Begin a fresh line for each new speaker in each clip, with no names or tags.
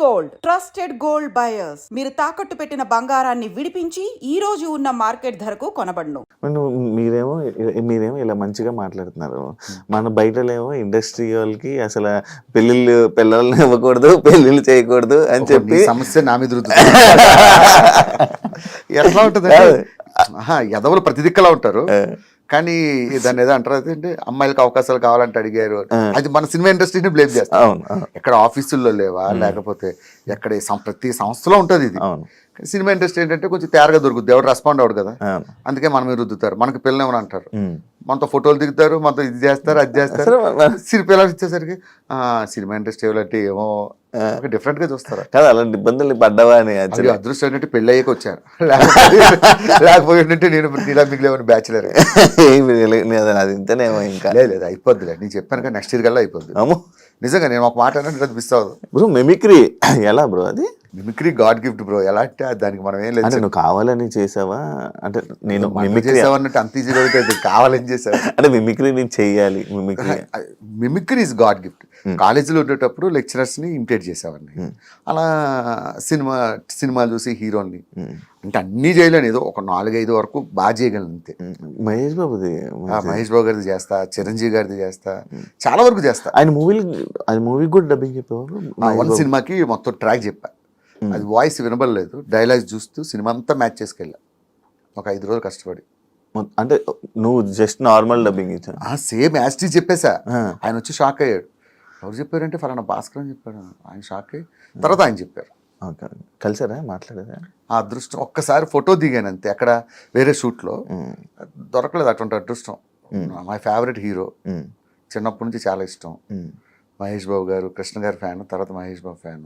Gold. Trusted gold buyers. మీరు తాకట్టు పెట్టిన బంగారాన్ని విడిపించి ఈ రోజు ఉన్న మార్కెట్ ధరకు కొనబడును.
మీరేమో మీరేమో ఇలా మంచిగా మాట్లాడుతున్నారు. మన బయటలేమో ఇండస్ట్రీ వాళ్ళకి అసలు పెళ్ళిళ్ళు పిల్లల్ని ఇవ్వకూడదు పెళ్ళిళ్ళు చేయకూడదు అని చెప్పి
సమస్య నా మీద. ఎట్లా ఉంటుంది ఎదవలు ప్రతి దిక్కలా ఉంటారు. కానీ దాన్ని ఏదో అంటారు అదేంటి అమ్మాయిలకు అవకాశాలు కావాలంటే అడిగారు. అది మన సినిమా ఇండస్ట్రీని బ్లేమ్
అవును,
ఎక్కడ ఆఫీసుల్లో లేవా? లేకపోతే ఎక్కడ ప్రతి సంస్థలో ఉంటుంది ఇది. సినిమా ఇండస్ట్రీ ఏంటంటే కొంచెం తేరగా దొరుకుద్ది. ఎవరు రెస్పాండ్ అవ్వడు కదా. అందుకే మన రుద్దుతారు. మనకి పిల్లలు ఏమని అంటారు. మనతో ఫోటోలు దిగుతారు మనతో ఇది చేస్తారు అది చేస్తారు. సినిమా పిల్లలు ఇచ్చేసరికి సినిమా ఇండస్ట్రీ అంటే ఏమో డిఫరెంట్గా చూస్తారు?
కదా అలాంటి ఇబ్బందులు పడ్డావా అని
అదృష్టం ఏంటంటే పెళ్ళి అయ్యాక వచ్చాను లేకపోతే లేకపోయి ఉంటే నేను నీలా బ్యాచులర్.
అది ఇంతనేమో ఇంకా.
లేదు లేదు అయిపోద్దిలే. నేను చెప్పాను కానీ నెక్స్ట్ ఇయర్ కల్లా అయిపోద్ది.
అమ్మో.
నిజంగా నేను ఒక మాట అన్నట్టు అది మిస్ అవ్వదు.
బ్రో మెమిక్రీ ఎలా బ్రో అది?
Mimicry god gift bro. ఎలా అంటే దానికి మనం ఏం లేదు
నువ్వు కావాలని చేసావా? అంటే నేను
మిమిక్రీ చేసావన్నట్టు అంత ఈజీగా కావాలని చేసావు?
అంటే మిమిక్రీ నేను చెయ్యాలి mimicry
mimicry is god gift కాలేజీలో ఉండేటప్పుడు లెక్చరర్స్ని ఇమిటేట్ చేసేవాడిని. అలా సినిమా సినిమాలు చూసి హీరోని అంటే అన్నీ చేయలేను ఏదో ఒక నాలుగైదు వరకు బాగా చేయగలను అంతే.
మహేష్ బాబుది
మహేష్. బాబు గారిది చేస్తా చిరంజీవి గారిది చేస్తా చాలా వరకు చేస్తా.
ఆయన మూవీలు ఆయన మూవీకి కూడా డబ్బింగ్ చెప్పేవారు
వన్ సినిమాకి మొత్తం ట్రాక్ చెప్పా. అది వాయిస్ వినబడలేదు డైలాగ్స్ చూస్తూ సినిమా అంతా మ్యాచ్ చేసుకెళ్ళా. ఒక ఐదు రోజులు కష్టపడి.
అంటే నువ్వు జస్ట్ నార్మల్ డబ్బింగ్ ఇచ్చా
ఆ సేమ్ యాస్టీ చెప్పేశా. ఆయన వచ్చి షాక్ అయ్యాడు. ఎవరు చెప్పారంటే ఫలానా భాస్కర్ అని చెప్పాడు. ఆయన షాక్ అయ్యి తర్వాత ఆయన చెప్పారు.
ఓకే. కలిసారా? మాట్లాడారా
ఆ అదృష్టం ఒక్కసారి ఫోటో దిగాను అంతే. అక్కడ వేరే షూట్లో. దొరకలేదు అటువంటి అదృష్టం. My favourite hero. చిన్నప్పటి నుంచి చాలా ఇష్టం. మహేష్ బాబు గారు కృష్ణ గారి ఫ్యాన్ తర్వాత మహేష్ బాబు ఫ్యాన్.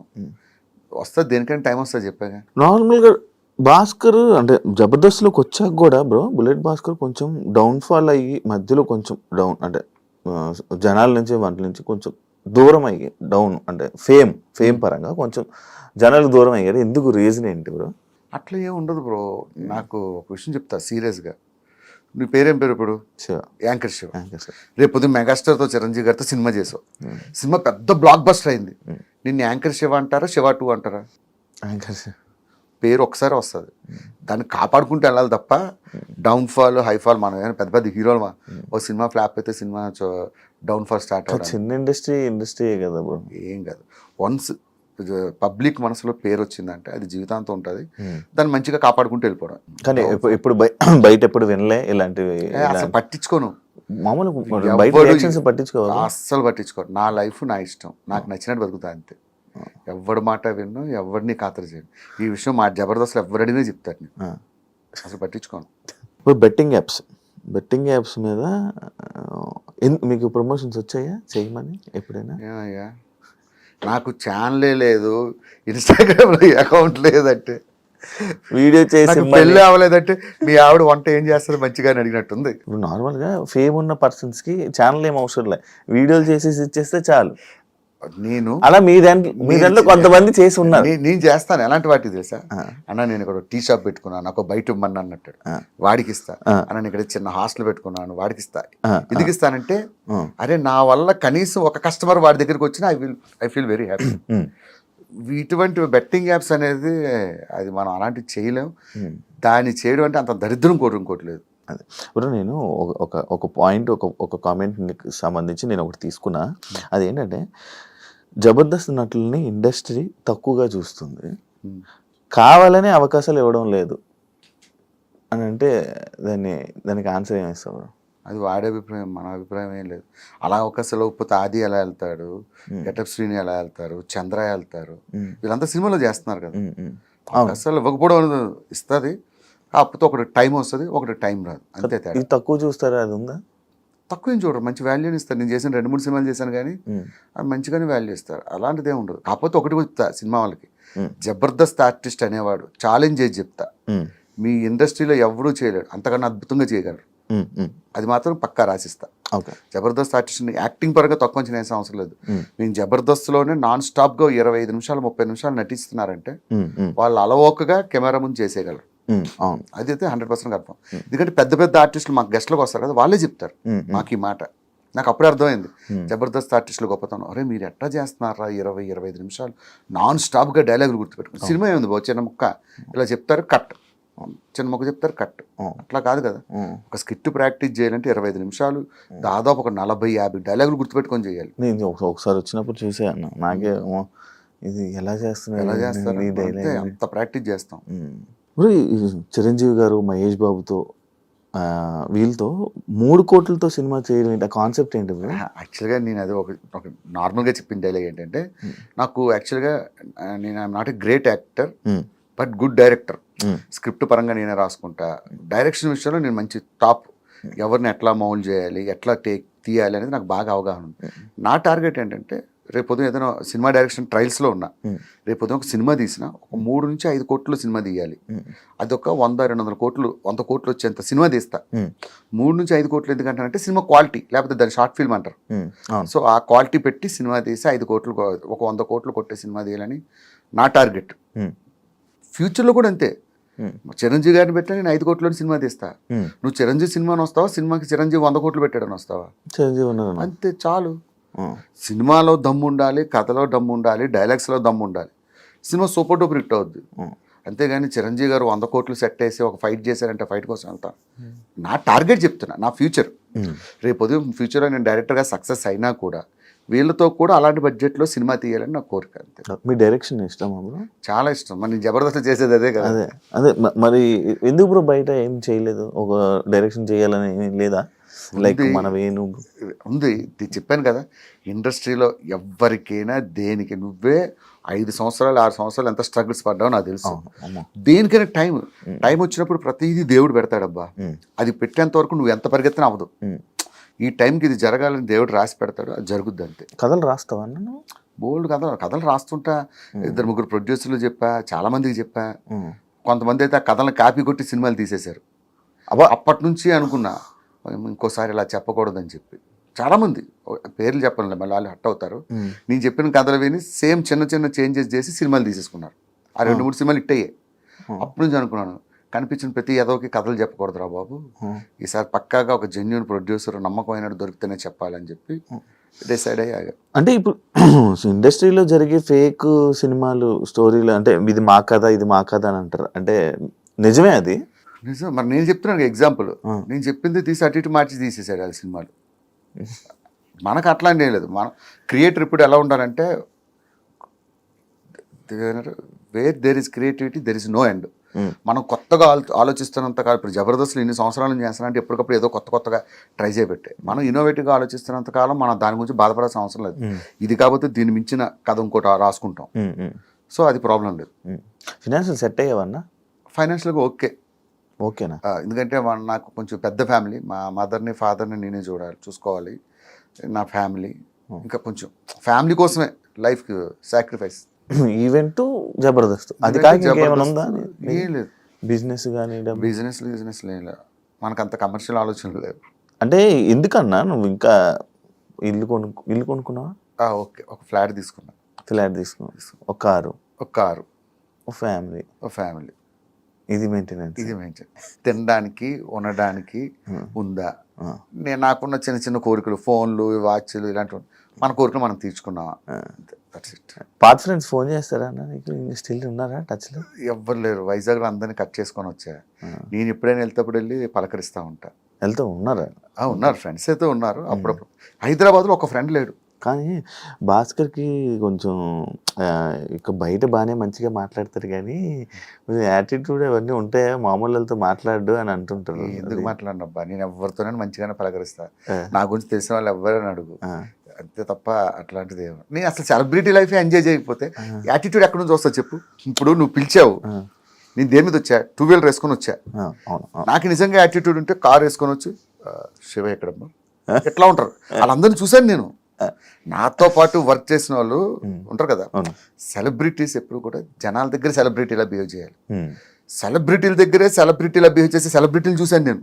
వస్తుంది దేనికైనా టైం వస్తుంది చెప్పాగా.
నార్మల్గా భాస్కర్ అంటే జబర్దస్త్లోకి వచ్చాక కూడా బ్రో బుల్లెట్ భాస్కర్ కొంచెం డౌన్ఫాల్ అయ్యి మధ్యలో కొంచెం డౌన్ అంటే జనాల నుంచి వాటి నుంచి కొంచెం దూరం అయ్యి డౌన్ అంటే ఫేమ్ ఫేమ్ పరంగా కొంచెం జనాలు దూరం అయ్యారు ఎందుకు రీజన్ ఏంటి బ్రో
అట్లా ఏం ఉండదు బ్రో నాకు ఒక విషయం చెప్తా సీరియస్గా. నీ పేరేం పేరు ఇప్పుడు? యాంకర్ శివ. రేపు పొద్దున్న మెగాస్టార్తో చిరంజీవి గారితో సినిమా చేసావు. సినిమా పెద్ద బ్లాక్ బస్టర్ అయింది నిన్ను యాంకర్ శివ అంటారా శివ టూ అంటారా?
యాంకర్ శివ.
పేరు ఒకసారి వస్తుంది. దాన్ని కాపాడుకుంటూ వెళ్ళాలి తప్ప డౌన్ఫాల్ హైఫాల్ మనం ఏమైనా పెద్ద పెద్ద హీరోలు మా ఓ సినిమా ఫ్లాప్ అయితే సినిమా డౌన్ఫాల్ స్టార్ట్
చిన్న ఇండస్ట్రీ ఇండస్ట్రీయే కదా బ్రో?
ఏం కాదు. వన్స్ పబ్లిక్ మనసులో పేరు వచ్చిందంటే అది జీవితాంతం ఉంటుంది. దాన్ని మంచిగా కాపాడుకుంటూ వెళ్ళిపోవడం.
కానీ బయ- బయట ఎప్పుడు వినలే ఇలాంటివి
అసలు పట్టించుకోను.
మామూలు బయట
ఎవ్వడు-
రియాక్షన్స్ పట్టించుకోవాలి?
అస్సలు పట్టించుకోను నా లైఫ్ నా ఇష్టం. నాకు నచ్చినట్టు బతుకుతా అంతే. ఎవరి మాట విన్ను ఎవరిని ఖాతరు చేయను. ఈ విషయం మా జబర్దస్త్లో ఎవరడినే చెప్తాను నేను. అసలు పట్టించుకోను.
ఇప్పుడు బెట్టింగ్ యాప్స్ బెట్టింగ్ యాప్స్ మీద మీకు ప్రమోషన్స్ వచ్చాయా? చేయమని? ఎప్పుడైనా?
ఏమయ్యా నాకు ఛానలే లేదు. ఇన్స్టాగ్రామ్లో అకౌంట్ లేదంటే.
వీడియో చేసి
పెళ్ళి అవ్వలేదంటే మీ ఆవిడ వంట ఏం చేస్తుంది మంచిగా అని అడిగినట్టుంది.
ఇప్పుడు నార్మల్గా ఫేమ్ ఉన్న పర్సన్స్కి ఛానల్ ఏం అవసరం లే. వీడియోలు చేసేసి ఇచ్చేస్తే చాలు.
నేను
అలా మీ దాంట్లో మీ దాంట్లో కొంతమంది చేసి ఉన్నారు.
నేను చేస్తాను. ఎలాంటి వాటి తెలుసా. అన్న నేను ఇక్కడ టీ షాప్ పెట్టుకున్నాను. నాకు బయట ఇమ్మని అన్నట్టు. వాడికి ఇస్తా. అన్న నేను ఇక్కడ చిన్న హాస్టల్ పెట్టుకున్నాను. వాడికి ఇస్తా. ఎందుకు ఇస్తానంటే. అరే నా వల్ల కనీసం ఒక కస్టమర్ వాడి దగ్గరికి వచ్చినా I will I feel very happy. ఇటువంటి బెట్టింగ్ యాప్స్ అనేది అది మనం అలాంటివి చేయలేం. దాన్ని చేయడం అంటే అంత దరిద్రం కోరు ఇంకోటి లేదు.
అదే. ఇప్పుడు నేను ఒక- ఒక ఒక పాయింట్ ఒక ఒక కామెంట్ సంబంధించి నేను ఒకటి తీసుకున్నా. అదేంటంటే జబర్దస్త్ నటుల్ని ఇండస్ట్రీ తక్కువగా చూస్తుంది. కావాలనే అవకాశాలు ఇవ్వడం లేదు. అని అంటే దాన్ని దానికి ఆన్సర్ ఏమి ఇస్తావు? bro?
అది వాడి అభిప్రాయం మన అభిప్రాయం ఏం లేదు. అలా అవకాశం లేకపోతే ఆది ఎలా వెళ్తాడు? గెటప్ శ్రీని ఎలా వెళ్తారు? చంద్ర వెళ్తారు? వీళ్ళంతా సినిమాలో చేస్తున్నారు కదా. అవకాశాలు ఇవ్వకపోవడం ఇస్తుంది. కాకపోతే ఒకటి టైం వస్తుంది ఒకటి టైం రాదు. అంతే
తక్కువ చూస్తారా? అది ఉందా?
తక్కువ ఏం చూడరు. మంచి వాల్యూని ఇస్తారు. నేను చేసిన రెండు మూడు సినిమాలు చేశాను కానీ అవి మంచిగానే వాల్యూ ఇస్తారు. అలాంటిది ఏమి ఉండదు. కాకపోతే ఒకటి చెప్తా సినిమా వాళ్ళకి. జబర్దస్త్ ఆర్టిస్ట్ అనేవాడు ఛాలెంజ్ చేసి చెప్తా. మీ ఇండస్ట్రీలో ఎవరూ చేయలేడు అంతకన్నా అద్భుతంగా చేయగలరు. అది మాత్రం పక్కా రాసిస్తా. జబర్దస్త్ ఆర్టిస్ట్ని యాక్టింగ్ పరంగా తక్కువ అంచనా వేసే అవసరం లేదు. మేము. జబర్దస్త్లోనే నాన్ స్టాప్గా ఇరవై ఐదు నిమిషాలు ముప్పై నిమిషాలు నటిస్తున్నారంటే వాళ్ళు అలవోకగా కెమెరా ముందు చేసేయగలరు.
అవును.
అది అయితే హండ్రెడ్ పర్సెంట్ కన్ఫర్మ్. ఎందుకంటే పెద్ద పెద్ద ఆర్టిస్టులు మాకు గెస్ట్లకు వస్తారు కదా వాళ్ళే చెప్తారు. మాకు ఈ మాట. నాకు అప్పుడే అర్థమైంది. జబర్దస్త్ ఆర్టిస్టులు గొప్పతనం. అరే మీరు ఎట్లా చేస్తున్నారా ఇరవై ఇరవై ఐదు నిమిషాలు? నాన్ స్టాప్గా డైలాగులు గుర్తుపెట్టుకుని. సినిమా ఏముంది బాబు? చిన్న ముక్క. ఇలా చెప్తారు కట్. చిన్న ముక్క చెప్తారు కట్. అట్లా కాదు కదా. ఒక స్కిట్ ప్రాక్టీస్ చేయాలంటే ఇరవై ఐదు నిమిషాలు. దాదాపు ఒక నలభై యాభై డైలాగులు గుర్తుపెట్టుకొని చేయాలి.
నేను ఒక- ఒకసారి వచ్చినప్పుడు చూసే అన్న నాకే "ఓ, ఇది ఎలా చేస్తున్నారు?
ఎలా చేస్తారు?
ఈ
అంతే,
dialogue?"
అంత ప్రాక్టీస్ చేస్తాం.
చిరంజీవి గారు మహేష్ బాబుతో వీళ్ళతో మూడు కోట్లతో సినిమా చేయడం ఏంటి? ఆ కాన్సెప్ట్ ఏంటి
యాక్చువల్గా నేను అది ఒక ఒక నార్మల్గా చెప్పిన డైలాగ్ ఏంటంటే నాకు యాక్చువల్గా నేను I'm not a great actor but good director script పరంగా నేనే రాసుకుంటా. డైరెక్షన్ విషయంలో నేను మంచి టాప్ ఎవరిని ఎట్లా మౌల్ చేయాలి ఎట్లా టేక్ తీయాలి అనేది నాకు బాగా అవగాహన ఉంది. నా టార్గెట్ ఏంటంటే రేపు పొద్దున ఏదైనా సినిమా డైరెక్షన్ ట్రయల్స్లో ఉన్నా రేపు పొద్దున ఒక సినిమా తీసిన ఒక మూడు నుంచి ఐదు కోట్లు సినిమా తీయాలి. అదొక వంద రెండు వందల కోట్లు వంద కోట్లు వచ్చేంత సినిమా తీస్తా. మూడు నుంచి ఐదు కోట్లు ఎందుకంటానంటే సినిమా క్వాలిటీ లేకపోతే దాని షార్ట్ ఫిల్మ్ అంటారు. సో ఆ క్వాలిటీ పెట్టి సినిమా తీసి ఐదు కోట్లు ఒక వంద కోట్లు కొట్టే సినిమా తీయాలని నా టార్గెట్. ఫ్యూచర్లో కూడా అంతే. చిరంజీవి గారిని పెట్టినా నేను ఐదు కోట్ల సినిమా తీస్తా. నువ్వు చిరంజీవి సినిమాని వస్తావా? సినిమాకి చిరంజీవి వంద కోట్లు పెట్టాడని వస్తావా?
చిరంజీవి.
అంతే చాలు. సినిమాలో దమ్ము ఉండాలి కథలో దమ్ము ఉండాలి డైలాగ్స్లో దమ్ము ఉండాలి సినిమా సూపర్ డూపర్ హిట్ అవుద్ది. అంతేగాని చిరంజీవి గారు వంద కోట్లు సెట్ వేసి ఒక ఫైట్ చేశారంటే ఫైట్ కోసం వెళ్తాను నా టార్గెట్ చెప్తున్నా నా ఫ్యూచర్. రేపు ఉదయం ఫ్యూచర్లో నేను డైరెక్టర్గా సక్సెస్ అయినా కూడా వీళ్ళతో కూడా అలాంటి బడ్జెట్లో సినిమా తీయాలని నా కోరిక అంతే.
మీ డైరెక్షన్ ఇష్టమా బ్రో?
చాలా ఇష్టం. మరి నేను జబర్దస్త్ చేసేది అదే కదా.
అదే అదే. మరి ఎందుకు బ్రో బయట ఏం చేయలేదు? ఒక డైరెక్షన్ చేయాలని ఏం లేదా? లైక్. మన వేణు.
ఉంది. ఇది చెప్పాను కదా ఇండస్ట్రీలో ఎవరికైనా దేనికి నువ్వే ఐదు సంవత్సరాలు ఆరు సంవత్సరాలు ఎంత స్ట్రగుల్స్ పడ్డావో నాకు తెలుసు. దేనికైనా టైం టైం వచ్చినప్పుడు ప్రతిదీ దేవుడు పెడతాడబ్బా. అది పెట్టేంత వరకు నువ్వు ఎంత పరిగెత్తినా అవ్వదు. ఈ టైంకి ఇది జరగాలని దేవుడు రాసి పెడతాడు అది జరుగుద్ది అంతే.
కథలు రాస్తావా?
బోల్డ్ కథలు కథలు రాస్తుంటా. ఇద్దరు ముగ్గురు ప్రొడ్యూసర్లు చెప్పా చాలా మందికి చెప్పా. కొంతమంది అయితే ఆ కథలను కాపీ కొట్టి సినిమాలు తీసేశారు.
అబ్బా.
అప్పటి నుంచి అనుకున్నా. ఇంకోసారి ఇలా చెప్పకూడదని చెప్పి. చాలామంది పేర్లు చెప్పనులే మళ్ళీ వాళ్ళు హట్ అవుతారు. నేను చెప్పిన కథలు విని సేమ్ చిన్న చిన్న చేంజెస్ చేసి సినిమాలు తీసేసుకున్నారు. ఆ రెండు మూడు సినిమాలు ఇట్టయ్యాయి
Hmm.
అప్పటి నుంచి అనుకున్నాను కనిపించిన ప్రతి ఎదోకి కథలు చెప్పకూడదురా బాబు. ఈసారి పక్కాగా ఒక జెన్యున్ ప్రొడ్యూసర్ నమ్మకమైన దొరికితేనే చెప్పాలని చెప్పి డిసైడ్ అయ్యాగా
అంటే ఇప్పుడు ఇండస్ట్రీలో జరిగే ఫేక్ సినిమాలు స్టోరీలు అంటే ఇది మా కథ ఇది మా కథ అని అంటారు. అంటే నిజమే అది?
నిజం. మరి నేను చెప్తున్నాను ఎగ్జాంపుల్. నేను చెప్పింది తీసి అటు ఇటు మార్చి తీసేసాడు ఆ సినిమాలు. మనకు అట్లాంటి ఏం లేదు. మన క్రియేటర్ ఇప్పుడు ఎలా ఉండాలంటే where there is creativity there is no end మనం కొత్తగా ఆలో- ఆలోచిస్తున్నంత కాలం ఇప్పుడు జబర్దస్త్లు ఇన్ని సంవత్సరాల నుంచి చేస్తానంటే ఎప్పటికప్పుడు ఏదో కొత్త కొత్తగా ట్రై చేయబెట్టే మనం ఇన్నోవేటివ్గా ఆలోచిస్తున్నంత కాలం మనం దాని గురించి బాధపడాల్సిన అవసరం లేదు. ఇది కాకపోతే దీన్ని మించిన కథ ఇంకోటి రాసుకుంటాం. సో అది ప్రాబ్లం లేదు.
ఫినాన్షియల్ సెట్ అయ్యావన్నా
ఫైనాన్షియల్గా ఓకే.
ఓకేనా?
ఎందుకంటే నాకు కొంచెం పెద్ద ఫ్యామిలీ. మా మదర్ని ఫాదర్ని నేనే చూడాలి చూసుకోవాలి. నా ఫ్యామిలీ. ఇంకా కొంచెం ఫ్యామిలీ కోసమే లైఫ్ సాక్రిఫైస్.
ఈవెంట్ జబర్దస్త్. అది ఉందా?
లేదు.
బిజినెస్ కానీ
బిజినెస్ బిజినెస్ లేదు. మనకు అంత కమర్షియల్ ఆలోచనలు లేవు.
అంటే ఎందుకన్నా? నువ్వు ఇంకా ఇల్లు కొను ఇల్లు కొనుక్కున్నావా?
ఓకే. ఒక ఫ్లాట్ తీసుకున్నా.
ఫ్లాట్ తీసుకున్నావు? ఒక కారు.
ఒక కారు.
ఒక ఫ్యామిలీ.
ఒక ఫ్యామిలీ.
ఇది మెయింటెనెన్స్
ఇది మెయింటైన్ తినడానికి ఉండడానికి ఉందా? నేను నాకున్న చిన్న చిన్న కోరికలు ఫోన్లు వాచ్లు ఇలాంటివి. మన కోరికలు మనం ఇట్
పాత ఫ్రెండ్స్ ఫోన్ చేస్తారా అన్న నీకు? స్టిల్ ఉన్నారా టచ్లో
ఎవ్వరు లేరు. వైజాగ్లో అందరినీ కట్ చేసుకొని వచ్చా. నేను ఎప్పుడైనా వెళ్తేప్పుడు వెళ్ళి పలకరిస్తూ ఉంటా.
వెళ్తూ ఉన్నారా?
ఉన్నారు. ఫ్రెండ్స్ అయితే ఉన్నారు అప్పుడప్పుడు. హైదరాబాద్లో ఒక ఫ్రెండ్ లేడు.
కానీ భాస్కర్కి కొంచెం ఇక బయట బాగానే మంచిగా మాట్లాడతారు కానీ యాటిట్యూడ్ అవన్నీ ఉంటే మామూలు వాళ్ళతో మాట్లాడు అని అంటుంటారు.
ఎందుకు మాట్లాడిన అబ్బా? నేను ఎవరితోనే మంచిగానే పలకరిస్తా. నా గురించి తెలిసిన వాళ్ళు ఎవరైనా అడుగు. అంతే తప్ప అట్లాంటిది ఏమో నేను అసలు సెలబ్రిటీ లైఫ్ ఎంజాయ్ చేయకపోతే యాటిట్యూడ్ ఎక్కడి నుంచి వస్తా చెప్పు. ఇప్పుడు నువ్వు పిలిచావు. నేను దేని మీద వచ్చా? టూ వీలర్ వేసుకొని వచ్చా. నాకు నిజంగా యాటిట్యూడ్ ఉంటే కార్ వేసుకొని వచ్చి "ఆ, శివ ఎక్కడమ్మా? ఎట్లా ఉంటారు? వాళ్ళందరినీ చూశాను నేను. నాతో పాటు వర్క్ చేసిన వాళ్ళు ఉంటారు కదా. సెలబ్రిటీస్ ఎప్పుడు కూడా జనాల దగ్గర సెలబ్రిటీలా బిహేవ్ చేయాలి. సెలబ్రిటీల దగ్గరే సెలబ్రిటీలా బిహేవ్ చేసే సెలబ్రిటీలు చూశాను నేను.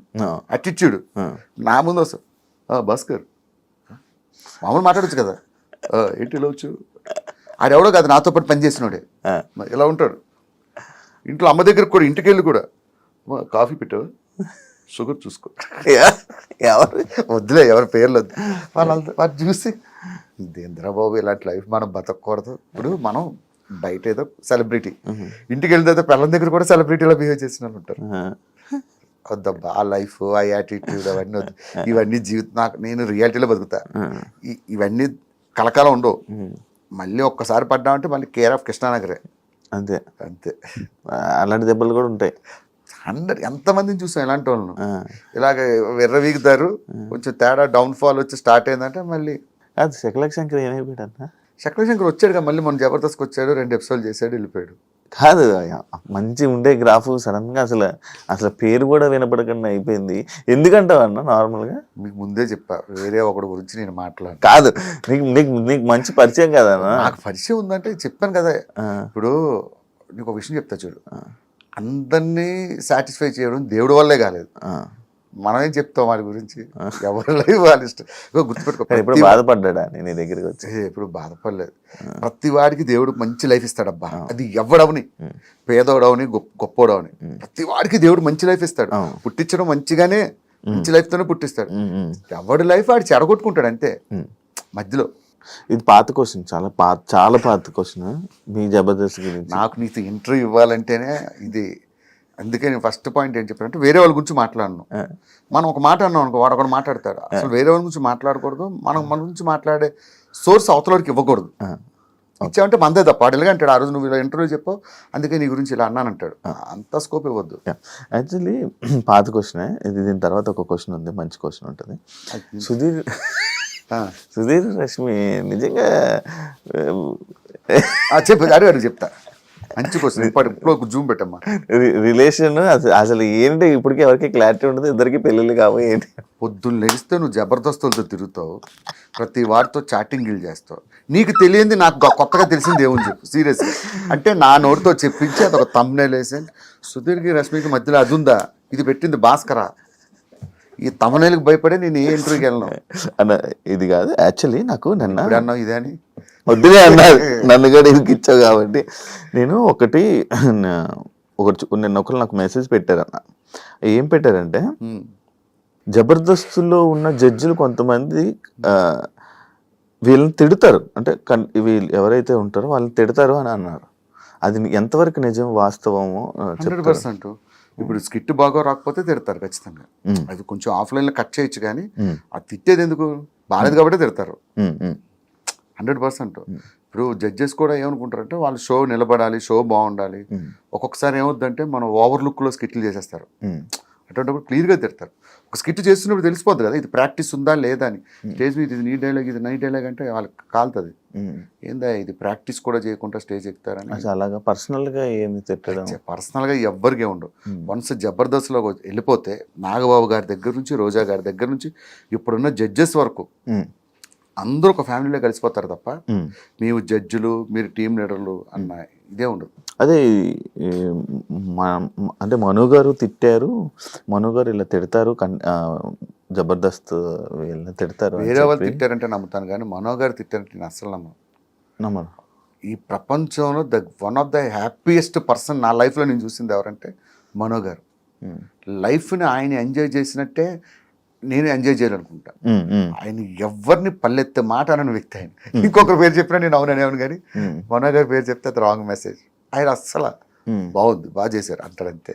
ఆ,
నా ముందు వస్తా "ఆ, భాస్కర్ మామూలు మాట్లాడచ్చు కదా. "ఆ, ఏంటి ఇలా వచ్చు ఆడెవడో కాదు నాతో పాటు పనిచేసినోడే ఇలా ఉంటాడు. ఇంట్లో అమ్మ దగ్గరకు కూడా ఇంటికి వెళ్ళి కూడా. "అమ్మా, కాఫీ పెట్టావా? షుగర్ చూసుకో.
ఎవరు?
వద్దులే ఎవరి పేర్లు వద్దు. వాళ్ళు వాళ్ళు చూసి ఇదేంద్రా బాబు ఇలాంటి లైఫ్ మనం బతకూడదు ఇప్పుడు మనం బయట ఏదో సెలబ్రిటీ ఇంటికి వెళ్తే పిల్లల దగ్గర కూడా సెలబ్రిటీలో బిహేవ్ చేసిన వాళ్ళు ఉంటారు.
ఆ,
వద్దబ్బా ఆ లైఫ్ ఆ యాటిట్యూడ్ అవన్నీ వద్దు. ఇవన్నీ జీవితం నాకు నేను రియాలిటీలో బతుకుతా. ఇవన్నీ కలకాలం ఉండవు. మళ్ళీ ఒక్కసారి పడ్డామంటే మళ్ళీ కేర్ ఆఫ్ కృష్ణానగరే.
అంతే.
అంతే.
అలాంటి దెబ్బలు కూడా ఉంటాయి.
హండ్రెడ్ ఎంతమందిని చూసాం ఇలాంటి వాళ్ళను. ఇలాగ విర్రవీగుతారు. కొంచెం తేడా డౌన్ ఫాల్ వచ్చి స్టార్ట్ అయిందంటే మళ్ళీ
కాదు శంకర్ ఏమైపోయాడు అన్న
శంకర్ వచ్చాడుగా మళ్ళీ మన జబర్దస్త్కి వచ్చాడు రెండు ఎపిసోడ్ చేశాడు వెళ్ళిపోయాడు.
కాదు మంచి ఉండే గ్రాఫ్ సడన్గా అసలు అసలు పేరు కూడా వినపడకుండా అయిపోయింది. ఎందుకంటావు అన్న నార్మల్గా
మీకు ముందే చెప్పా వేరే ఒకటి గురించి నేను మాట్లాడు
కాదు నీకు నీకు నీకు మంచి పరిచయం కదా అన్న?
నాకు పరిచయం ఉందంటే చెప్పాను కదా. ఇప్పుడు నీకు ఒక విషయం చెప్తా చూడు. అందరినీ సాటిస్ఫై చేయడం దేవుడి వల్లే కాలేదు.
ఆ.
మనం ఏం చెప్తాం వాడి గురించి. ఎవరి లైఫ్ వాళ్ళ ఇష్టం. గుర్తుపెట్టుకో
ఇప్పుడు బాధపడ్డా నేను నీ దగ్గరికి వచ్చి?
ఏ, ఎప్పుడు బాధపడలేదు. ప్రతి వాడికి దేవుడు మంచి లైఫ్ ఇస్తాడబ్బా. అది ఎవడవని పేదోడవని గొప్ప గొప్పోడవని. ప్రతి వాడికి దేవుడు మంచి లైఫ్ ఇస్తాడు. పుట్టించడం మంచిగానే మంచి లైఫ్ తోనే పుట్టిస్తాడు. ఎవడి లైఫ్ వాడు చెడగొట్టుకుంటాడు అంతే. మధ్యలో.
ఇది పాత క్వశ్చన్ చాలా పాత చాలా పాత క్వశ్చన్. మీ జబర్దస్త్ గురించి.
నాకు నీకు ఇంటర్వ్యూ ఇవ్వాలంటేనే ఇది అందుకే నేను ఫస్ట్ పాయింట్ ఏం చెప్పానంటే వేరే వాళ్ళ గురించి మాట్లాడను. మనం ఒక మాట అన్నాం అనుకో వాడు ఒకటి మాట్లాడతాడు. అసలు వేరే వాళ్ళ గురించి మాట్లాడకూడదు. మనం మన గురించి మాట్లాడే సోర్స్ అవతలకి ఇవ్వకూడదు.
ఆ,
ఇచ్చావంటే మందే తప్ప వాడు ఎలాగ అంటాడు ఆ రోజు నువ్వు ఇలా ఇంటర్వ్యూ చెప్పావు అందుకే నీ గురించి ఇలా అన్నానంటాడు అంత స్కోప్ ఇవ్వద్దు.
యాక్చువల్లీ పాత క్వశ్చనే ఇది దీని తర్వాత ఒక క్వశ్చన్ ఉంది మంచి క్వశ్చన్ ఉంటుంది. సుధీర్. సుధీర్ రష్మి నిజంగా
చెప్పు అడిగి అడిగి చెప్తా. మంచి క్వశ్చన్ ఇప్పుడు జూమ్ పెట్టమ్మా.
రిలేషన్ అసలు అసలు ఏంటి ఇప్పటికీ ఎవరికి క్లారిటీ ఉండదు ఇద్దరికి పెళ్ళిళ్ళు కావు ఏంటి?
పొద్దున్న లెగిస్తే నువ్వు జబర్దస్తులతో తిరుగుతావు ప్రతి వాడితో చాటింగ్లు చేస్తావు. నీకు తెలియంది నాకు కొత్తగా తెలిసింది ఏమని చెప్పు సీరియస్గా అంటే నా నోటితో చెప్పించి అదొక తమ్నేల్ వేసి సుధీర్కి రశ్మికి మధ్యలో అది ఉందా? ఇది పెట్టింది భాస్కరా. ఈ తమనేలకు భయపడే నేను ఏ ఇంటర్వ్యూకి వెళ్ళను?
అన్న ఇది కాదు యాక్చువల్లీ నాకు నిన్న
అన్నావు ఇదే అని?
వద్దులే అన్నారు నన్ను కూడా ఇరికిచ్చావు కాబట్టి. నేను ఒకటి ఒకటి నిన్న ఒకరు నాకు మెసేజ్ పెట్టారన్న. ఏం పెట్టారంటే. జబర్దస్త్లో ఉన్న జడ్జిలు కొంతమంది వీళ్ళని తిడతారు. అంటే వీళ్ళు ఎవరైతే ఉంటారో వాళ్ళని తిడతారు అని అన్నారు. అది ఎంతవరకు నిజం వాస్తవమో
హండ్రెడ్? పర్సెంట్. ఇప్పుడు స్కిట్ బాగా రాకపోతే తిడతారు ఖచ్చితంగా. అది కొంచెం ఆఫ్లైన్లో కట్ చేయొచ్చు కానీ అది తిట్టేది ఎందుకు? బాగాలేదు కాబట్టి తిడతారు. Hundred percent. ఇప్పుడు జడ్జెస్ కూడా ఏమనుకుంటారంటే వాళ్ళు షో నిలబడాలి షో బాగుండాలి. ఒక్కొక్కసారి ఏమవుద్దంటే మనం ఓవర్ లుక్లో స్కిట్లు చేసేస్తారు. అటువంటిప్పుడు క్లియర్గా తిడతారు. ఒక స్కిట్ చేస్తున్నప్పుడు తెలిసిపోద్ది కదా ఇది ప్రాక్టీస్ ఉందా లేదా అని. స్టేజ్ మీద ఇది నీ డైలాగ్ ఇది నై డైలాగ్ అంటే వాళ్ళకి కాలుతుంది. ఏందా ఇది ప్రాక్టీస్ కూడా చేయకుండా స్టేజ్ ఎక్కుతారని.
అలాగా పర్సనల్గా ఏమి తిట్టడం?
పర్సనల్గా ఎవ్వరికే ఉండవు. వన్స్ జబర్దస్త్లో వెళ్ళిపోతే నాగబాబు గారి దగ్గర నుంచి రోజా గారి దగ్గర నుంచి ఇప్పుడున్న జడ్జెస్ వరకు అందరూ ఒక ఫ్యామిలీలో కలిసిపోతారు తప్ప. మేము జడ్జిలు మీరు టీం లీడర్లు అన్న ఇదే ఉండదు.
అదే అంటే మను గారు తిట్టారు మను గారు ఇలా తిడతారు జబర్దస్త్ వీళ్ళని తిడతారు
వేరే వాళ్ళు తిట్టారంటే నమ్ముతాను కానీ మనో గారు తిట్టారంటే నేను అస్సలు నమ్మను.
నమ్మను.
ఈ ప్రపంచంలో the one of the happiest person నా లైఫ్లో నేను చూసింది ఎవరంటే మనో గారు. లైఫ్ని ఆయన ఎంజాయ్ చేసినట్టే నేను ఎంజాయ్ చేయాలనుకుంటా. ఆయన ఎవరిని పల్లెత్తే మాట అనని వ్యక్తి ఆయన. ఇంకొకరి పేరు చెప్పినా నేను అవునని అవును కానీ
ఉమ్,
మనో గారి పేరు చెప్తే అది రాంగ్ మెసేజ్. ఆయన అస్సలు. బాగుంది బాగా చేశారు అంటారంతే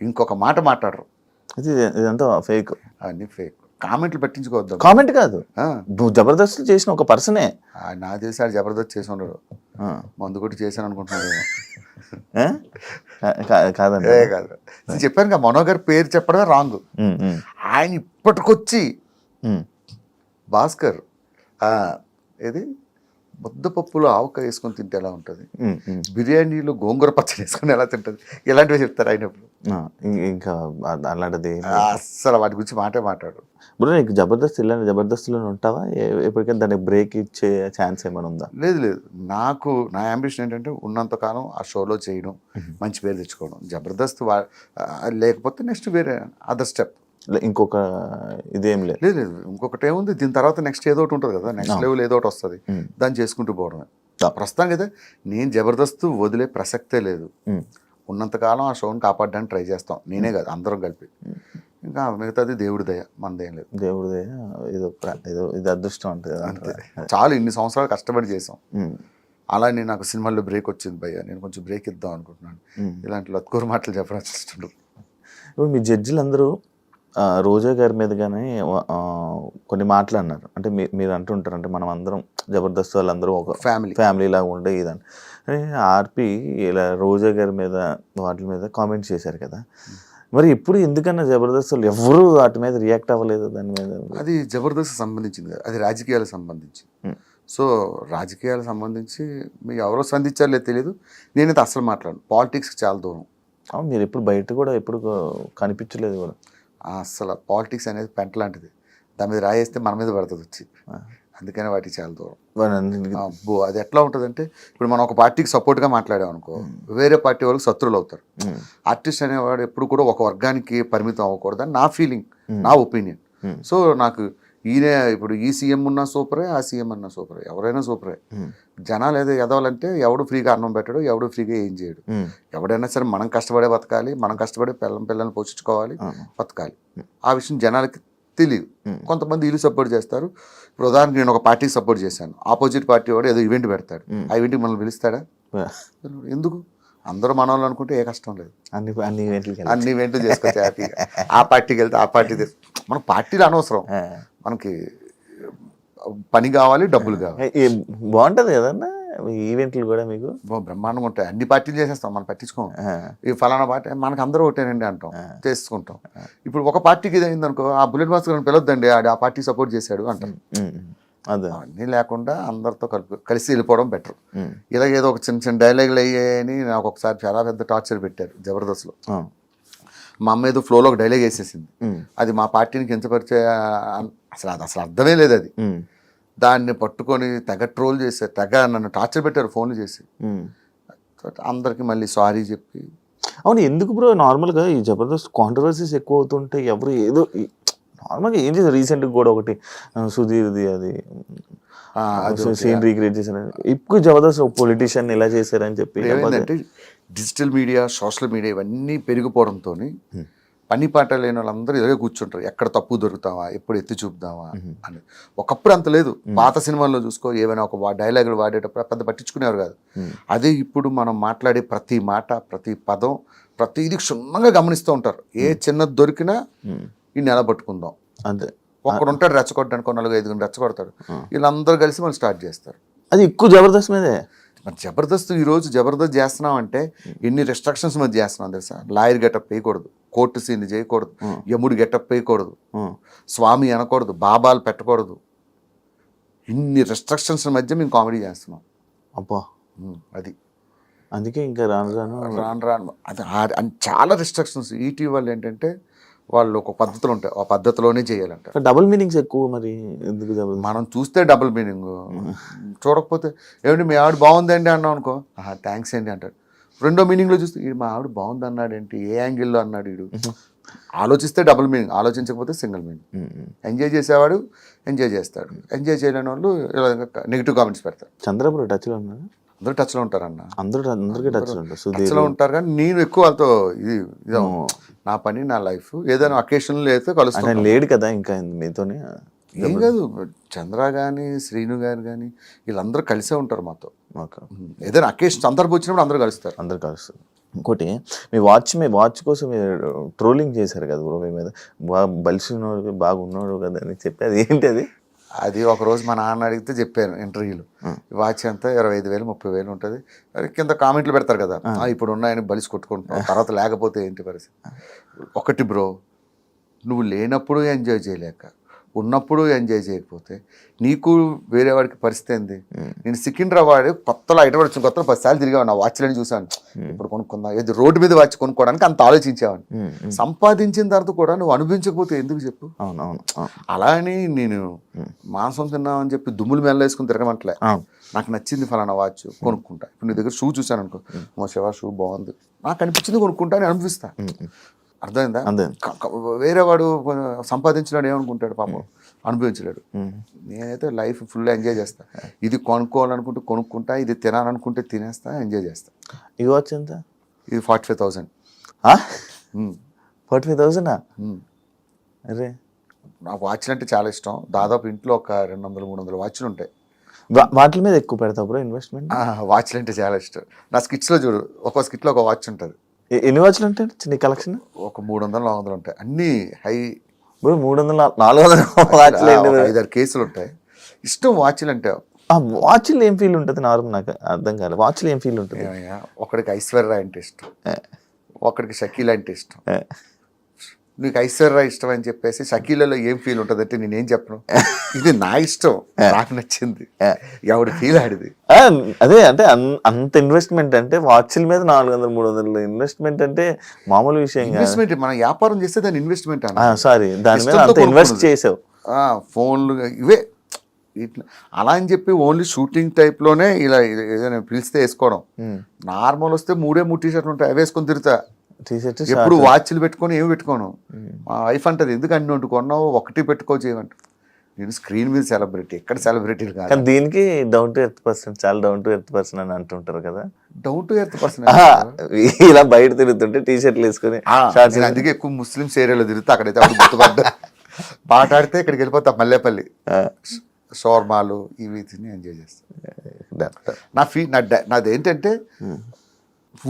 ఇంకొక మాట మాట్లాడరు.
ఇదంతా ఫేక్
అవన్నీ ఫేక్ కామెంట్లు పట్టించుకోవద్దు.
కామెంట్ కాదు. నువ్వు జబర్దస్త్ చేసిన ఒక పర్సనే.
నాకు తెలిసి ఆడు జబర్దస్త్ చేసి ఉండడు.
ఆ,
మందు కొట్టి చేశాను అనుకుంటున్నాడు
కాదండి.
కాదు. నేను చెప్పాను కదా మనో గారి పేరు చెప్పడమే రాంగ్. ఆయన ఇప్పటికొచ్చి భాస్కర్ ఆ, ఏది? ముద్దపప్పులో ఆవకాయ వేసుకొని తింటే ఎలా ఉంటుంది. బిర్యానీలో గోంగూర పచ్చడి వేసుకొని ఎలా తింటుంది? ఇలాంటివి చెప్తారు ఆయన
ఇంకా అలాంటిది.
అస్సలు వాటి గురించి మాటే మాట్లాడు
బ్రో నీకు జబర్దస్త్ ఇలాంటి జబర్దస్త్లో ఉంటావా? ఎప్పటికైనా దానికి బ్రేక్ ఇచ్చే ఛాన్స్ ఏమైనా ఉందా?
లేదు లేదు. నాకు నా అంబిషన్ ఏంటంటే ఉన్నంతకాలం ఆ షోలో చేయడం మంచి పేరు తెచ్చుకోవడం. జబర్దస్త్ లేకపోతే నెక్స్ట్ వేరే అదర్ స్టెప్
ఇంకొక ఇదేం లేదు
లేదు లేదు. ఇంకొకటి ఏముంది? దీని తర్వాత నెక్స్ట్ ఏదో ఒకటి ఉంటుంది కదా. నెక్స్ట్ లెవెల్ ఏదో ఒకటి వస్తుంది. దాన్ని చేసుకుంటూ పోవడమే. ప్రస్తుతానికి అయితే నేను జబర్దస్త్ వదిలే ప్రసక్తే లేదు. ఉన్నంతకాలం ఆ షోని కాపాడడానికి ట్రై చేస్తాం. నేనే కాదు అందరం కలిపి. ఇంకా మిగతాది దేవుడి దయ మనదేం లేదు.
దేవుడిదే ఏదో ప్ర- ఏదో ఇది అదృష్టం కదా.
అంతే. చాలు ఇన్ని సంవత్సరాలు కష్టపడి చేసాం. అలా నేను నాకు సినిమాల్లో బ్రేక్ వచ్చింది భయ్య నేను కొంచెం బ్రేక్ ఇద్దాం అనుకుంటున్నాను. ఇలాంటి లత్కూరు మాటలు చెప్పడం.
ఇప్పుడు మీ జడ్జిలు అందరూ రోజా గారి మీద కానీ కొన్ని మాటలు అన్నారు. అంటే మీ మీరు అంటుంటారు అంటే మనం అందరం జబర్దస్త్ వాళ్ళందరూ ఒక
Family.
ఫ్యామిలీ లాగా ఉండే ఇదని. ఆర్పి ఇలా రోజా గారి మీద వాటి మీద కామెంట్ చేశారు కదా. మరి ఇప్పుడు ఎందుకన్నా జబర్దస్త్ ఎవరు వాటి మీద రియాక్ట్ అవ్వలేదు దాని మీద?
అది జబర్దస్త్ సంబంధించింది అది రాజకీయాలకు సంబంధించి. సో రాజకీయాలకు సంబంధించి మీకు ఎవరో లేదు తెలియదు నేనైతే అసలు మాట్లాడను. పాలిటిక్స్కి చాలా దూరం.
అవును, మీరు ఎప్పుడు బయట కూడా ఎప్పుడు కనిపించలేదు కూడా.
అసలు పాలిటిక్స్ అనేది పెంట లాంటిది. దాని మీద రాయేస్తే మన మీద పడుతుంది వచ్చి. అందుకని వాటికి చాలా దూరం. అబ్బో అది ఎట్లా ఉంటుందంటే ఇప్పుడు మనం ఒక పార్టీకి సపోర్ట్గా మాట్లాడాం అనుకో వేరే పార్టీ వాళ్ళకి శత్రువులు అవుతారు. ఆర్టిస్ట్ అనేవాడు ఎప్పుడు కూడా ఒక వర్గానికి పరిమితం అవ్వకూడదని నా ఫీలింగ్ నా ఒపీనియన్. సో నాకు ఈయన ఇప్పుడు ఈ సీఎం ఉన్నా సూపరే ఆ సీఎం అన్నా సూపరే ఎవరైనా సూపరే. జనాలు ఏదో ఎదవాలంటే ఎవడు ఫ్రీగా అన్నం పెట్టడు ఎవడు ఫ్రీగా ఏం చేయడు. ఎవడైనా సరే మనం కష్టపడే బతకాలి మనం కష్టపడే పిల్లం పిల్లల్ని పోషించుకోవాలి. బతకాలి. ఆ విషయం జనాలకి తెలియదు. కొంతమంది ఇల్లు సపోర్ట్ చేస్తారు ఇప్పుడు ఉదాహరణకి నేను ఒక పార్టీకి సపోర్ట్ చేశాను. ఆపోజిట్ పార్టీ వాడు ఏదో ఈవెంట్ పెడతాడు. ఆ ఈవెంట్కి మనల్ని పిలుస్తాడా? ఎందుకు? అందరూ మన వాళ్ళు అనుకుంటే ఏ కష్టం లేదు.
అన్ని అన్ని ఈవెంట్లకి వెళ్ళి-
అన్ని ఈవెంట్లు చేసుకోవచ్చు హ్యాపీగా. ఆ పార్టీకి వెళ్తే ఆ పార్టీ మన పార్టీలు అనవసరం. మనకి పని కావాలి డబ్బులు కావాలి.
బాగుంటది కదన్నా? ఈవెంట్లు కూడా మీకు?
ఓ బ్రహ్మాండంగా ఉంటాయి. అన్ని పార్టీలు చేసేస్తాం మనం పట్టించుకోం. ఈ ఫలానా పార్టీ మనకు అందరూ ఒకటేనండి అంటాం చేసుకుంటాం ఇప్పుడు ఒక పార్టీకి ఇది అయిందనుకో ఆ బుల్లెట్ పిలవద్దండి ఆడు ఆ పార్టీ సపోర్ట్ చేశాడు అంటాం.
అదే.
అవన్నీ లేకుండా అందరితో కలిపి కలిసి వెళ్ళిపోవడం బెటర్. ఇలాగ ఏదో ఒక చిన్న చిన్న డైలాగులు అయ్యాయని నాకు ఒకసారి చాలా పెద్ద టార్చర్ పెట్టారు జబర్దస్త్లో. మా అమ్మ ఏదో ఫ్లోలో ఒక డైలాగ్ వేసేసింది. అది మా పార్టీని కించపరిచే అసలు అది అసలు అర్థమే లేదు అది. దాన్ని పట్టుకొని తెగ ట్రోల్ చేశారు తెగ నన్ను టార్చర్ పెట్టారు ఫోన్లు చేసి. అందరికి మళ్ళీ సారీ చెప్పి.
అవును ఎందుకు బ్రో? నార్మల్గా ఈ జబర్దస్త్ కాంట్రవర్సీస్ ఎక్కువ అవుతుంటే ఎవరు ఏదో నార్మల్గా ఏం చేశారు? రీసెంట్గా కూడా ఒకటి సుధీర్ది అది. సీన్ రీక్రియేట్ చేశారు. ఇప్పుడు జబర్దస్త్ పొలిటీషియన్ ఇలా చేశారని చెప్పి
డిజిటల్ మీడియా సోషల్ మీడియా ఇవన్నీ పెరిగిపోవడంతో పని పాట లేని వాళ్ళందరూ ఇలాగే కూర్చుంటారు. ఎక్కడ తప్పు దొరుకుతావా? ఎప్పుడు ఎత్తి చూపుదామా? అని. ఒకప్పుడు అంత లేదు. పాత సినిమాల్లో చూసుకో ఏమైనా ఒక డైలాగులు వాడేటప్పుడు పెద్ద పట్టించుకునేవారు కాదు. అదే ఇప్పుడు మనం మాట్లాడే ప్రతి మాట ప్రతి పదం ప్రతిదీ క్షుణ్ణంగా గమనిస్తూ ఉంటారు. ఏ చిన్నది దొరికినా ఈ నెల పట్టుకుందాం.
అంతే.
ఒక్కడు ఉంటాడు రెచ్చగొట్టడానికి నలుగు ఐదుగురు రెచ్చగొడతాడు వీళ్ళందరూ కలిసి మనం స్టార్ట్ చేస్తారు.
అది ఎక్కువ జబర్దస్త్ మీదే.
మరి జబర్దస్త్ ఈరోజు జబర్దస్త్ చేస్తున్నాం అంటే ఎన్ని రెస్ట్రిక్షన్స్ మధ్య చేస్తున్నాం తెలుసా? లాయర్ గెటప్ వేయకూడదు కోర్టు సీన్ చేయకూడదు యముడు గెటప్ వేయకూడదు స్వామి అనకూడదు బాబాలు పెట్టకూడదు. ఇన్ని రెస్ట్రిక్షన్స్ మధ్య మేము కామెడీ చేస్తున్నాం.
అబ్బా.
అది.
అందుకే ఇంకా రాను రాను
రాను రాను. అది చాలా రెస్ట్రిక్షన్స్ ఈటీవీ వాళ్ళు ఏంటంటే వాళ్ళు ఒక పద్ధతులు ఉంటాయి ఆ పద్ధతిలోనే చేయాలంట.
డబుల్ మీనింగ్స్ ఎక్కువ మరి ఎందుకు
మనం చూస్తే డబుల్ మీనింగ్ చూడకపోతే ఏమిటి మీ ఆవిడ బాగుందండి అన్నాం అనుకో థ్యాంక్స్ అండి అంటాడు. రెండో మీనింగ్లో చూస్తే "ఈడు మా ఆవిడ బాగుంది అన్నాడు ఏంటి? ఏ యాంగిల్లో అన్నాడు వీడు ఆలోచిస్తే డబుల్ మీనింగ్ ఆలోచించకపోతే సింగిల్ మీనింగ్. ఎంజాయ్ చేసేవాడు ఎంజాయ్ చేస్తాడు. ఎంజాయ్ చేయలేని వాళ్ళు ఇలా నెగిటివ్ కామెంట్స్ పెడతారు.
చంద్రబాబు టచ్లో ఉన్నారు
అందరూ టచ్లో ఉంటారన్న
అందరూ అందరికీ టచ్లో ఉంటారు.
టచ్లో ఉంటారు కానీ నేను ఎక్కువ వాళ్ళతో ఇది ఇది నా పని నా లైఫ్ ఏదైనా అకేషన్లో అయితే కలుస్తాను
లేడు కదా ఇంకా మీతోనే?
ఏం కాదు చంద్ర కానీ శ్రీను గారు కానీ వీళ్ళందరూ కలిసే ఉంటారు మాతో. ఏదైనా అకేషన్ సందర్భం వచ్చినప్పుడు అందరూ కలుస్తారు.
అందరు కలుస్తారు. ఇంకోటి మీ వాచ్ మీ వాచ్ కోసం మీరు ట్రోలింగ్ చేశారు కదా బ్రో మీ మీద. బాగా బలిసి ఉన్నాడు బాగా ఉన్నాడు కదా అని చెప్పి అది ఏంటి అది?
అది ఒక రోజు మా నాన్న అడిగితే చెప్పాను ఇంటర్వ్యూలో. వాచ్ అంతా ఇరవై ఐదు వేలు ముప్పై వేలు ఉంటుంది. కింద కామెంట్లు పెడతారు కదా. "ఆ, ఇప్పుడు ఉన్నాయని బలిసి కొట్టుకుంటున్నాం తర్వాత లేకపోతే ఏంటి పరిస్థితి? ఒకటి బ్రో నువ్వు లేనప్పుడు ఎంజాయ్ చేయలేక ఉన్నప్పుడు ఎంజాయ్ చేయకపోతే నీకు వేరే వాడికి పరిస్థితి ఏంది? నేను సికింద్రాబాద్ కొత్తలో హైదరాబాద్ వచ్చిన కొత్తలో పది సార్లు తిరిగాను నా వాచ్లని చూసాను ఇప్పుడు కొనుక్కుందాం? ఏది రోడ్డు మీద వాచ్ కొనుక్కోవడానికి అంత ఆలోచించేవాడిని. సంపాదించిన తర్వాత కూడా నువ్వు అనుభవించకపోతే ఎందుకు చెప్పు?
అవును అవును. అవును.
అలా అని నేను మాంసం తిన్నామని చెప్పి దుమ్ములు మెల్లేసుకుని తిరగమంటలే నాకు నచ్చింది ఫలానా వాచ్ కొనుక్కుంటా. ఇప్పుడు నీ దగ్గర షూ చూసాను అనుకో. మా శివ షూ బాగుంది. నాకు అనిపించింది కొనుక్కుంటా అని అనిపిస్తా. అర్థమైందా? వేరే వాడు సంపాదించినాడు ఏమనుకుంటాడు పాపం? అనుభవించలేడు. నేనైతే లైఫ్ ఫుల్ ఎంజాయ్ చేస్తా. ఇది కొనుక్కోవాలనుకుంటే కొనుక్కుంటా ఇది తినాలనుకుంటే తినేస్తా ఎంజాయ్ చేస్తా.
ఈ వాచ్ ఎంత?
ఇది forty five thousand.
Forty five థౌసండా? అరే.
నాకు వాచ్లు అంటే చాలా ఇష్టం. దాదాపు ఇంట్లో ఒక రెండు వందలు మూడు వందల వాచ్లు ఉంటాయి.
వాటి మీద ఎక్కువ పెడతావు బ్రో ఇన్వెస్ట్మెంట్?
వాచ్లు అంటే చాలా ఇష్టం. నా స్కిట్స్లో చూడు ఒక్కో స్కిట్లో ఒక వాచ్ ఉంటుంది.
ఎన్ని వాచ్లు ఉంటాయి? చిన్న కలెక్షన్?
ఒక మూడు వందలు నాలుగు వందలు ఉంటాయి. అన్నీ హై
మూడు వందల నాలుగు వందల వాచ్లు?
ఐదారు కేసులు ఉంటాయి. ఇష్టం వాచ్లు అంటే
ఆ వాచ్లు ఏం ఫీల్ ఉంటుంది నార్మల్ నాకు అర్థం కాలేదు వాచ్లు ఏం ఫీల్ ఉంటుంది.
ఒకడికి ఐశ్వర్య అంటే ఇష్టం. ఒకడికి షకీల్ అంటే ఇష్టం. నీకు ఐశ్వర్య ఇష్టం అని చెప్పేసి షకీలలో ఏం ఫీల్ ఉంటుంది అంటే నేనేం చెప్పను? ఇది నా ఇష్టం. నాకు నచ్చింది. ఎవడి ఫీల్ ఆడిది?
అదే అంటే అంత ఇన్వెస్ట్మెంట్ అంటే వాచ్ల మీద నాలుగు వందలు మూడు వందలు ఇన్వెస్ట్మెంట్ అంటే మామూలు విషయం
ఇన్వెస్ట్మెంట్ మనం వ్యాపారం చేస్తే దాని ఇన్వెస్ట్మెంట్ అన్న.
సారీ దాని మీద అంత ఇన్వెస్ట్. చేసావు.
ఆ, ఫోన్లు ఇవే. ఇట్లా అలా అని చెప్పి ఓన్లీ షూటింగ్ టైప్లోనే ఇలా ఏదైనా పిలిస్తే వేసుకోవడం. నార్మల్ వస్తే మూడే మూడు టీ షర్ట్లు ఉంటాయి. అవి వేసుకొని తిరుగుతా. ఎప్పుడు వాచ్లు పెట్టుకొని ఏమి పెట్టుకోను. మా వైఫ్ అంటది ఎందుకు అన్ని వంటి కొన్నావు? ఒకటి పెట్టుకోవచ్చు ఏమంట నేను స్క్రీన్ మీద సెలబ్రిటీ ఎక్కడ సెలబ్రిటీలు కాదు.
కానీ దీనికి డౌన్ టు ఎర్త్ పర్సన్ చాలా డౌన్ టు ఎర్త్ పర్సన్ అని అంటుంటారు కదా.
డౌన్ టు ఎర్త్ పర్సన్
ఇలా బయట తిరుగుతుంటే టీ షర్ట్లు వేసుకొని
అందుకే ఎక్కువ ముస్లిమ్స్ ఏరియాలో తిరుగుతా అక్కడైతే అప్పుడు గుర్తుపడ్డా పాట ఆడితే ఇక్కడికి వెళ్ళిపోతా మల్లేపల్లి. షోర్మాలు ఇవి తిని ఎంజాయ్ చేస్తాను నా ఫీ నా నాది ఏంటంటే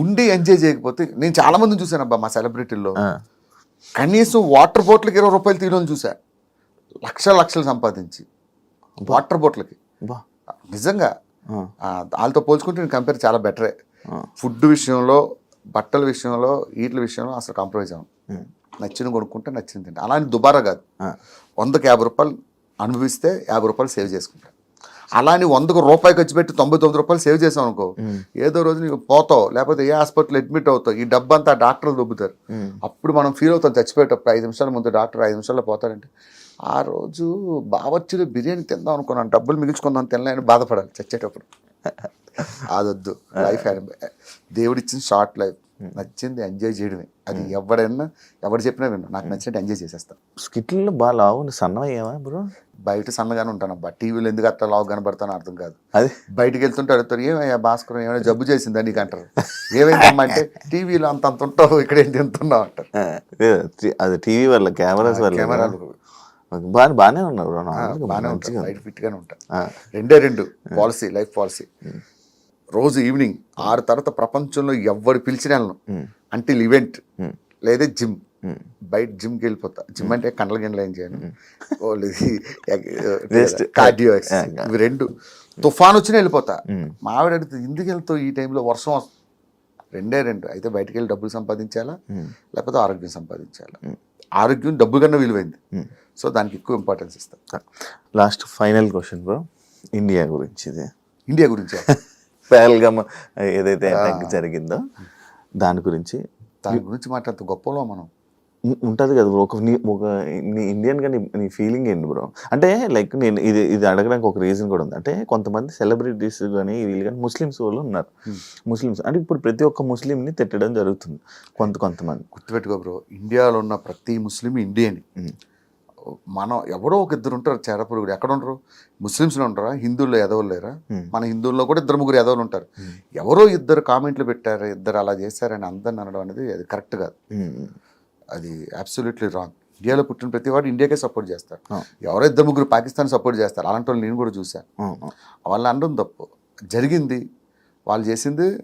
ఉండి ఎంజాయ్ చేయకపోతే నేను చాలా మందిని చూశాను అబ్బా మా సెలబ్రిటీల్లో కనీసం వాటర్ బాటిల్కి ఇరవై రూపాయలు తీయడం చూసా లక్షల లక్షలు సంపాదించి. వాటర్ బాటిల్కి నిజంగా. వాళ్ళతో పోల్చుకుంటే నేను కంపేర్ చాలా బెటరే. ఫుడ్ విషయంలో బట్టల విషయంలో వీటి విషయంలో అసలు కాంప్రమైజ్ అవ్వం. నచ్చిన కొనుక్కుంటే నచ్చింది తింటా. అలా అని దుబారా కాదు. వందకి యాభై రూపాయలు అనుభవిస్తే యాభై రూపాయలు సేవ్ చేసుకుంటా. అలా అని వందకు రూపాయి ఖర్చు పెట్టి తొంభై తొమ్మిది రూపాయలు సేవ్ చేసాం అనుకో ఏదో రోజు నీకు పోతావు లేకపోతే ఏ హాస్పిటల్ అడ్మిట్ అవుతావు ఈ డబ్బు అంతా డాక్టర్లు దొబ్బుతారు. అప్పుడు మనం ఫీల్ అవుతాం చచ్చిపోయేటప్పుడు ఐదు నిమిషాల ముందు డాక్టర్ ఐదు నిమిషాల్లో పోతాడంటే ఆ రోజు బావచ్చులు బిర్యానీ తిందాం అనుకున్నాను డబ్బులు మిగిల్చుకుందాం తినలేని బాధపడాలి చచ్చేటప్పుడు. అదొద్దు. లైఫ్ దేవుడిచ్చిన షార్ట్ లైఫ్ నచ్చింది ఎంజాయ్ చేయడమే. అది ఎవడైనా ఎవడు చెప్పినా విన్నా నాకు నచ్చినట్టు ఎంజాయ్ చేసేస్తాను
స్కిట్లో బాగా లావు సన్నం అయ్యావా బ్రో?
బయట సన్నగానే ఉంటాను. అబ్బా టీవీలో ఎందుకు అట్లా లావు కనబడతానో అర్థం కాదు.
అది?
బయటికి వెళ్తుంటే అడుగుతారు ఏమయ్యా భాస్కర్ ఏమైనా జబ్బు చేసిందా నీకు? అంటారు. ఏమైందమ్మా అంటే టీవీలో అంత అంత ఉంటావు ఇక్కడ ఏంటి ఎంత ఉన్నావు అంటారు
అది టీవీ వల్ల కెమెరాస్ వల్ల
కెమెరాలు.
బాగా బాగానే ఉన్నారు
బాగానే ఉంటారు. బయట ఫిట్ గానే ఉంటారు. రెండే రెండు పాలసీ లైఫ్ పాలసీ. రోజు ఈవినింగ్ ఆరు తర్వాత ప్రపంచంలో ఎవరు పిలిచిన వెళ్ళను. అంటే ఈవెంట్. లేదా జిమ్. బయట జిమ్కి వెళ్ళిపోతా. జిమ్ అంటే కండల గిండలు ఏం చేయను. కార్డియో. ఇవి రెండు. తుఫాన్ వచ్చినా వెళ్ళిపోతా. మా ఆవిడ అడుగుతుంది ఎందుకు వెళ్తావు ఈ టైంలో వర్షం వస్తుంది రెండే రెండు. అయితే బయటికి వెళ్ళి డబ్బులు సంపాదించాలా. లేకపోతే ఆరోగ్యం సంపాదించాలా? ఆరోగ్యం డబ్బు కన్నా విలువైంది. సో దానికి ఎక్కువ ఇంపార్టెన్స్ ఇస్తా.
Last final question bro India గురించి ఇది.
ఇండియా గురించి
పేల్గమ్ ఏదైతే జరిగిందో దాని గురించి
దాని గురించి మాట్లాడుతూ గొప్పలో మనం.
ఉంటది కదా బ్రో. ఒక నీ ఒక నీ ఇండియన్గా నీ నీ ఫీలింగ్ ఏంటి బ్రో? అంటే లైక్ నేను ఇది ఇది అడగడానికి ఒక రీజన్ కూడా ఉంది. అంటే కొంతమంది సెలబ్రిటీస్ కానీ వీళ్ళు కానీ ముస్లిమ్స్ వాళ్ళు ఉన్నారు. ముస్లిమ్స్. అంటే ఇప్పుడు ప్రతి ఒక్క ముస్లింని తిట్టడం జరుగుతుంది. కొంత కొంతమంది.
గుర్తుపెట్టుకో బ్రో. ఇండియాలో ఉన్న ప్రతి ముస్లిం ఇండియన్.
ఉమ్.
మనం ఎవరో ఒక ఇద్దరు ఉంటారు చేరపురుగుడు ఎక్కడ ఉంటారు ముస్లిమ్స్లో ఉంటారా హిందువుల్లో ఎదవలు లేరా?
Hmm.
మన హిందువుల్లో కూడా ఇద్దరు ముగ్గురు ఎదవలు ఉంటారు. ఎవరో ఇద్దరు కామెంట్లు పెట్టారు ఇద్దరు అలా చేశారని అందరిని అనడం అనేది అది కరెక్ట్ కాదు. అది అబ్సల్యూట్లీ రాంగ్ ఇండియాలో పుట్టిన ప్రతి వాడు ఇండియాకే సపోర్ట్ చేస్తారు. ఎవరో ఇద్దరు ముగ్గురు పాకిస్తాన్ సపోర్ట్ చేస్తారు. అలాంటి వాళ్ళు నేను కూడా చూశాను. వాళ్ళని అనడం తప్పు. జరిగింది. వాళ్ళు చేసింది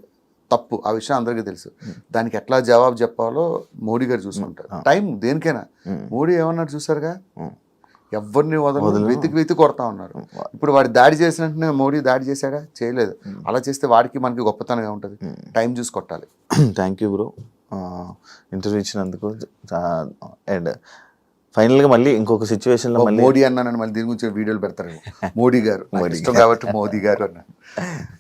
తప్పు. ఆ విషయం అందరికీ తెలుసు. దానికి ఎట్లా జవాబు చెప్పాలో మోడీ గారు చూసుకుంటారు. టైం దేనికైనా. మోడీ ఏమన్నారు చూసారుగా. ఎవరిని వదలు వెతికి వెతికి కొడతా ఉన్నారు. ఇప్పుడు వాడి దాడి చేసిన వెంటనే మోడీ దాడి చేశాడా? చేయలేదు. అలా చేస్తే వాడికి మనకి గొప్పతనంగా ఉంటుంది. టైం చూసి కొట్టాలి.
థ్యాంక్ యూ బ్రో ఇంటర్వ్యూ ఇచ్చినందుకు అండ్ ఫైనల్గా మళ్ళీ ఇంకొక సిచ్యువేషన్లో మళ్ళీ
మోడీ అన్నానని మళ్ళీ దీని గురించి వీడియోలు పెడతారు. మోడీ గారు. ఇష్టం కాబట్టి మోదీ గారు అన్నాను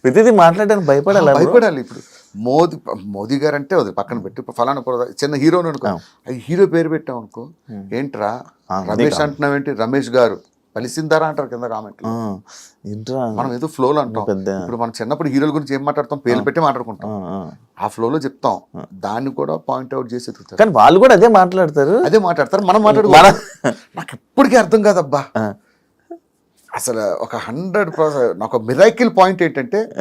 ప్రతిదీ మాట్లాడడానికి భయపడాలి
భయపడాలి ఇప్పుడు. మోదీ మోదీ గారు అంటే అది పక్కన పెట్టి. ఫలానా చిన్న హీరోని అనుకో. ఆ. హీరో పేరు పెట్టాం అనుకో. ఏంట్రా? రమేష్ అంటున్నావేంటి? రమేష్ గారు. పలిసిందారా అంటారు కింద కామెంట్
ఏంట్రా?
మనం ఏదో ఫ్లోలో అంటాం. ఇప్పుడు మనం చిన్నప్పుడు హీరోల గురించి ఏం మాట్లాడతాం? పేర్లు పెట్టి మాట్లాడుకుంటాం.
ఆ,
ఫ్లోలో చెప్తాం. దాన్ని కూడా పాయింట్ అవుట్ చేసి
కానీ వాళ్ళు కూడా అదే మాట్లాడతారు.
అదే మాట్లాడతారు. మనం మాట్లాడుకో నాకు ఎప్పటికీ అర్థం కాదబ్బా. అసలు ఒక హండ్రెడ్ పర్సెంట్ నాకు మిరాకిల్ పాయింట్ ఏంటంటే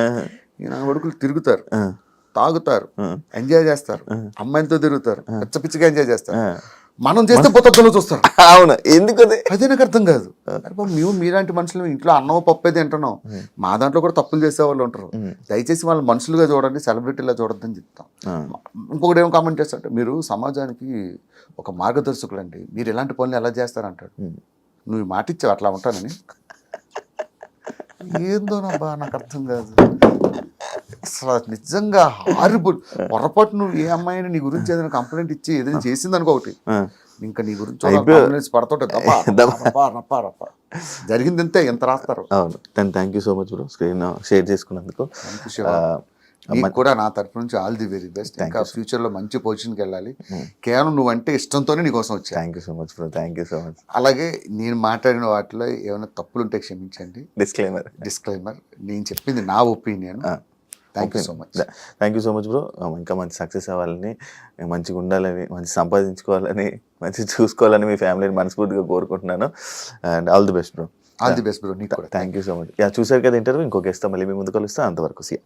నా కొడుకులు తిరుగుతారు. తాగుతారు. ఎంజాయ్ చేస్తారు. అమ్మాయిలతో తిరుగుతారు. పిచ్చ పిచ్చిగా ఎంజాయ్ చేస్తారు. మనం చేస్తే పొద్దులో చూస్తారు.
అవును. ఎందుకు అదే
నాకు అర్థం కాదు. మేము మీలాంటి మనుషులు ఇంట్లో అన్నం పప్పు అయితే తింటున్నాం మా దాంట్లో కూడా తప్పులు చేసే వాళ్ళు ఉంటారు దయచేసి వాళ్ళ మనుషులుగా చూడండి సెలబ్రిటీలా చూడొద్దని చెప్తాం. ఇంకొకటి ఏం కామెంట్ చేస్తారంటే మీరు సమాజానికి ఒక మార్గదర్శకులు అండి మీరు ఇలాంటి పనులు ఎలా చేస్తారంటాడు. నువ్వు ఈ మాట ఇచ్చావు అట్లా ఉంటానని. ఏందో బా నాకు అర్థం కాదు. అసలు నిజంగా హారిబుల్. పొరపాటు నువ్వు ఏ అమ్మాయిని నీ గురించి ఏదైనా కంప్లైంట్ ఇచ్చి ఏదైనా చేసింది అనుకో ఒకటి. ఇంకా నీ గురించి. జరిగింది అంతే ఎంత రాస్తారు?
అవును. Thank you so much bro. Screen share చేసుకున్నందుకు.
నీకు కూడా నా తరపు నుంచి ఆల్ ది వెరీ బెస్ట్. ఇంకా ఫ్యూచర్లో మంచి పొజిషన్కి వెళ్ళాలి. కేవలం నువ్వంటే ఇష్టంతోనే నీకోసం వచ్చా.
Thank you so much bro. Thank you so much.
అలాగే నేను మాట్లాడిన వాటిలో ఏమైనా తప్పులు ఉంటే క్షమించండి.
డిస్క్లైమర్
డిస్క్లైమర్ నేను చెప్పింది నా opinion. Thank you so much
thank you so much bro ఇంకా మంచి సక్సెస్ అవ్వాలని మంచిగా ఉండాలని మంచి సంపాదించుకోవాలని మంచి చూసుకోవాలని మీ ఫ్యామిలీని మనస్ఫూర్తిగా కోరుకుంటున్నాను. And all the best bro
all the best bro నీకు
thank you so much yeah చూసారు కదా ఇంటర్వ్యూ ఇంకో గెస్ట్ మళ్ళీ మీ ముందు కలుస్తా. అంతవరకు సీ